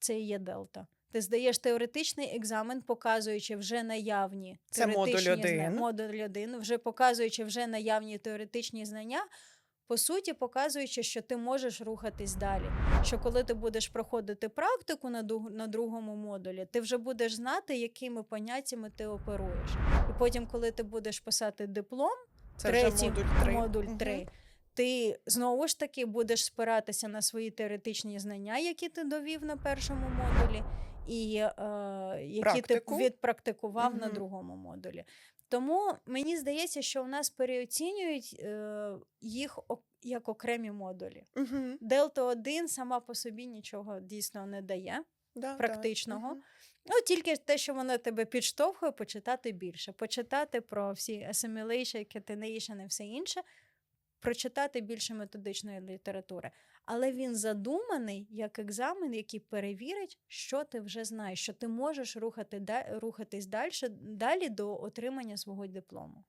це і є дельта. Ти здаєш теоретичний екзамен, показуючи вже наявні Це модуль теоретичні зна- один. модуль один, вже показуючи вже наявні теоретичні знання. По суті, показуючи, що ти можеш рухатись далі. Що коли ти будеш проходити практику на, на другому модулі, ти вже будеш знати, якими поняттями ти оперуєш. І потім, коли ти будеш писати диплом, Це третій вже модуль 3. модуль 3, ти знову ж таки будеш спиратися на свої теоретичні знання, які ти довів на першому модулі, і е, які Практику. ти відпрактикував на другому модулі. Тому мені здається, що у нас переоцінюють е, їх як окремі модулі. Угу. Дельта 1 сама по собі нічого дійсно не дає. Да, Практичного. Да. Мгм. Ну, тільки те, що воно тебе підштовхує, почитати більше, почитати про всі assimilation, catenation і все інше, прочитати більше методичної літератури. Але він задуманий як екзамен, який перевірить, що ти вже знаєш, що ти можеш рухати, рухатись далі, далі до отримання свого диплому.